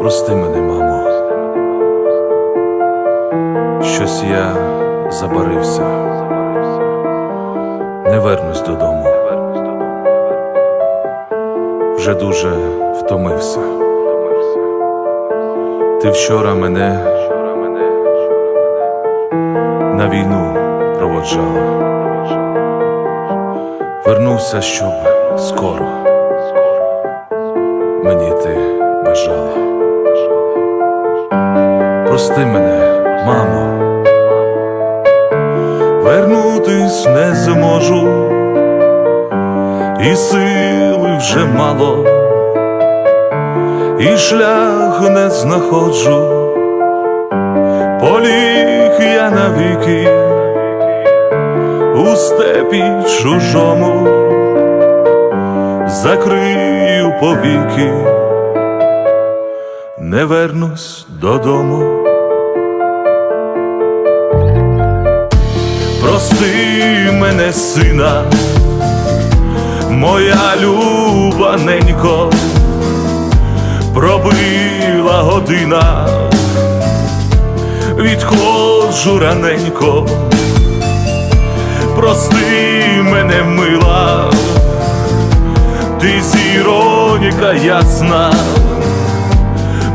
Прости мене, мамо. Щось я забарився. Не вернусь додому. Вже дуже втомився. Ти вчора мене на війну проводжала. Вернувся, щоб скоро мені ти бажала. Прости мене, мамо, вернутись не зможу, і сили вже мало, і шлях не знаходжу, поліг я навіки. У степі чужому, закрию повіки, не вернусь додому. Прости мене, сина, моя люба ненько, пробила година, відходжу раненько, прости мене, мила, ти зіроніка ясна,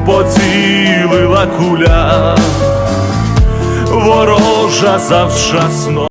поцілила куля ворожа завчасно.